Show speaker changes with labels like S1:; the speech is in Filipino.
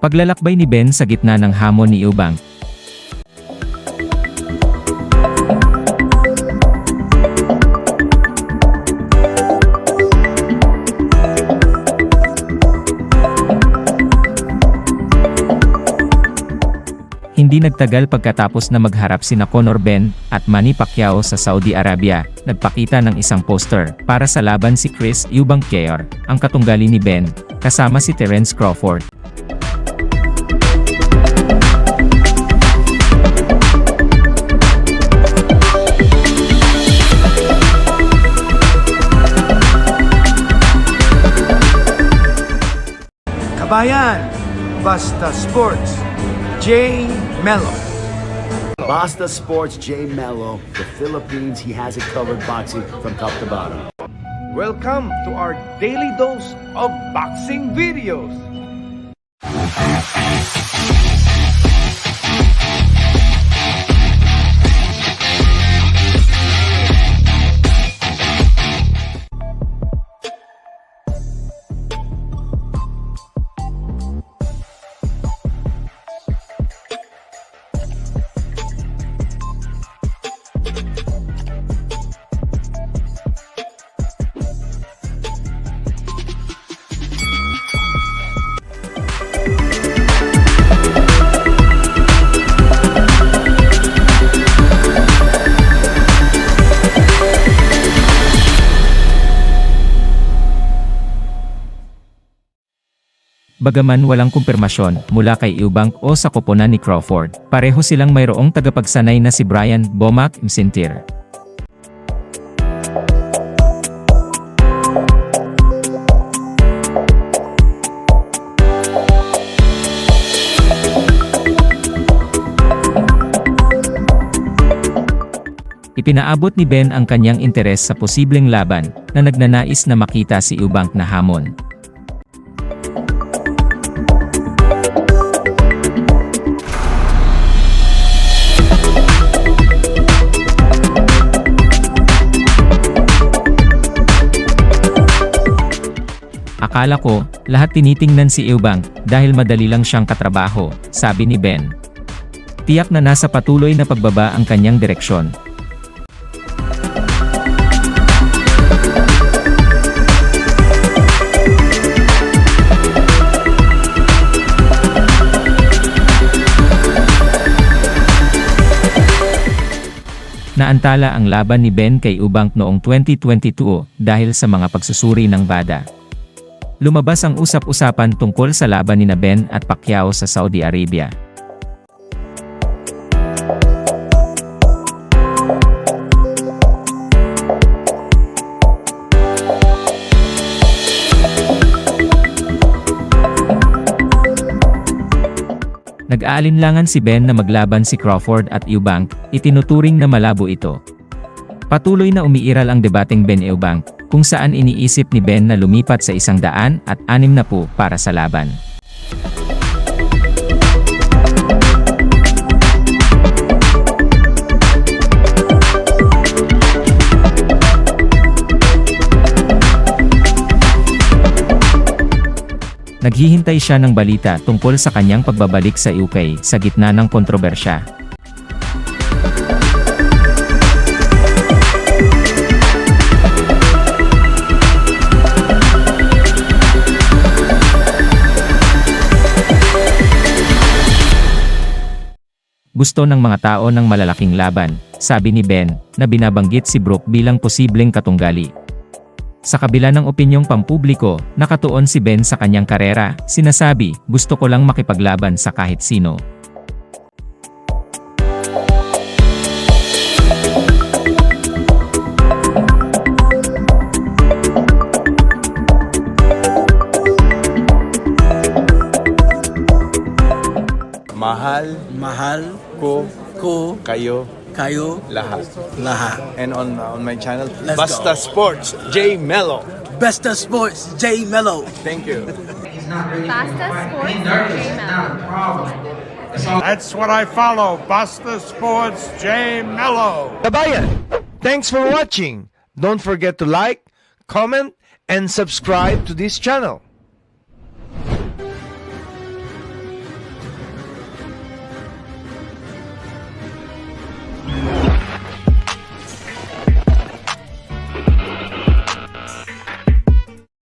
S1: Paglalakbay ni Ben sa gitna ng hamon ni Eubank. Hindi nagtagal pagkatapos na magharap sina Conor Ben at Manny Pacquiao sa Saudi Arabia, nagpakita ng isang poster para sa laban si Chris Eubank Jr., ang katunggali ni Ben, kasama si Terence Crawford.
S2: Kabayan, Basta Sports, J. Mello.
S3: Basta Sports J Mello, the Philippines, he has it covered boxing from top to bottom.
S2: Welcome to our daily dose of boxing videos.
S1: Bagaman walang kumpirmasyon mula kay Eubank o sa koponan ni Crawford, pareho silang mayroong tagapagsanay na si Brian Bomac Msintir. Ipinaabot ni Ben ang kanyang interes sa posibleng laban na nagnanais na makita si Eubank na hamon. Akala ko, lahat tinitingnan si Eubank dahil madali lang siyang katrabaho, sabi ni Ben. Tiyak na nasa patuloy na pagbaba ang kanyang direksyon. Naantala ang laban ni Ben kay Eubank noong 2022 dahil sa mga pagsusuri ng bada. Lumabas ang usap-usapan tungkol sa laban ni Ben at Pacquiao sa Saudi Arabia. Nag-aalinlangan si Ben na maglaban si Crawford at Eubank, itinuturing na malabo ito. Patuloy na umiiral ang debating Ben Eubank, kung saan iniisip ni Ben na lumipat sa isang daan at anim na po para sa laban. Naghihintay siya ng balita tungkol sa kanyang pagbabalik sa UK sa gitna ng kontrobersya. Gusto ng mga tao ng malalaking laban, sabi ni Ben, na binabanggit si Brooke bilang posibleng katunggali. Sa kabila ng opinyong pampubliko, nakatuon si Ben sa kanyang karera, sinasabi, gusto ko lang makipaglaban sa kahit sino.
S4: Mahal
S5: mahal
S4: ko
S5: ko
S4: kayo
S5: kayo
S4: lahat.
S5: lahat.
S4: And on uh, on my channel,
S5: Let's
S4: Basta
S5: go.
S4: Sports, J Mello.
S5: Basta Sports, J Mello.
S4: Thank you.
S6: Basta Sports Gmail.
S7: That's what I follow. Basta Sports J Mello.
S2: Kabayan, thanks for watching. Don't forget to like, comment, and subscribe to this channel.